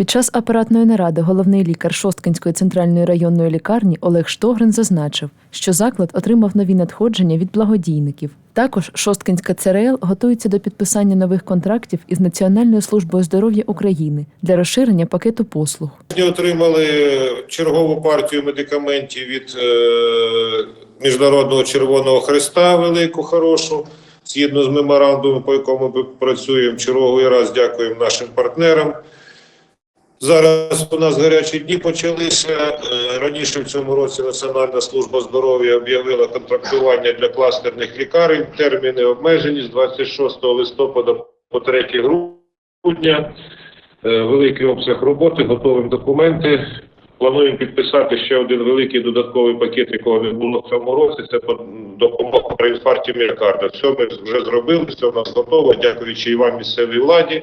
Під час апаратної наради головний лікар Шосткинської центральної районної лікарні Олег Штогрин зазначив, що заклад отримав нові надходження від благодійників. Також Шосткинська ЦРЛ готується до підписання нових контрактів із Національною службою здоров'я України для розширення пакету послуг. Сьогодні отримали чергову партію медикаментів від е, Міжнародного Червоного Христа, велику, хорошу, згідно з меморандумом, по якому ми працюємо. Черговий раз дякуємо нашим партнерам. Зараз у нас гарячі дні почалися. Е, Раніше в цьому році Національна служба здоров'я об'явила контрактування для кластерних лікарень. Терміни обмежені з 26 листопада по 3 грудня. Е, Великий обсяг роботи, готуємо документи. Плануємо підписати ще один великий додатковий пакет, якого не було в цьому році. Це по- допомога при інфаркті міокарда. Все ми вже зробили, все у нас готово. Дякуючи і вам, місцевій владі.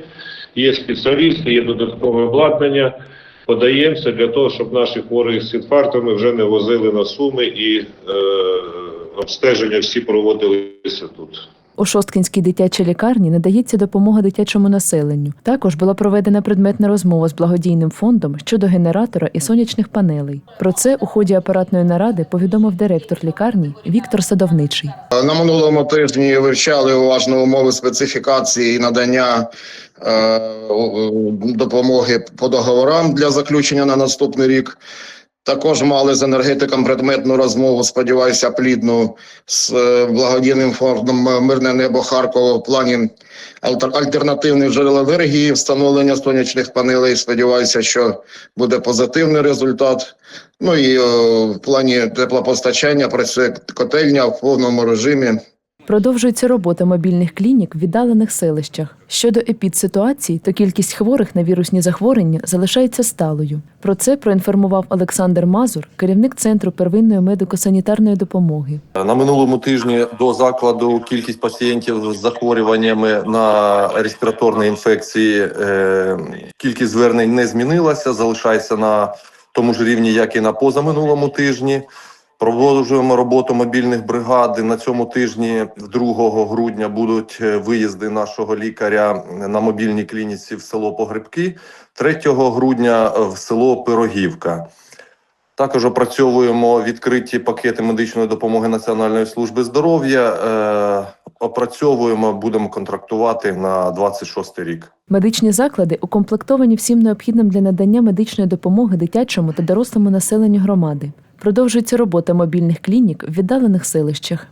Є спеціалісти, є додаткове обладнання. Подаємося для того, щоб наші хворі з інфарктами вже не возили на суми і е, обстеження всі проводилися тут. У Шосткинській дитячій лікарні надається допомога дитячому населенню. Також була проведена предметна розмова з благодійним фондом щодо генератора і сонячних панелей. Про це у ході апаратної наради повідомив директор лікарні Віктор Садовничий. На минулому тижні вивчали уважно умови специфікації і надання е, допомоги по договорам для заключення на наступний рік. Також мали з енергетиком предметну розмову, сподіваюся, плідну з е, благодійним фондом Мирне небо Харкова в плані альтер- альтернативних джерел енергії, встановлення сонячних панелей. Сподіваюся, що буде позитивний результат. Ну і е, в плані теплопостачання працює котельня в повному режимі. Продовжується робота мобільних клінік в віддалених селищах. Щодо епідситуації, то кількість хворих на вірусні захворювання залишається сталою. Про це проінформував Олександр Мазур, керівник центру первинної медико-санітарної допомоги. На минулому тижні до закладу кількість пацієнтів з захворюваннями на респіраторні інфекції е, кількість звернень не змінилася, залишається на тому ж рівні, як і на позаминулому тижні. Продовжуємо роботу мобільних бригад. На цьому тижні, 2 грудня, будуть е, виїзди нашого лікаря на мобільній клініці в село Погребки, 3 грудня в село Пирогівка. Також опрацьовуємо відкриті пакети медичної допомоги Національної служби здоров'я. Е, опрацьовуємо, будемо контрактувати на 26 рік. Медичні заклади укомплектовані всім необхідним для надання медичної допомоги дитячому та дорослому населенню громади. Продовжується робота мобільних клінік в віддалених селищах.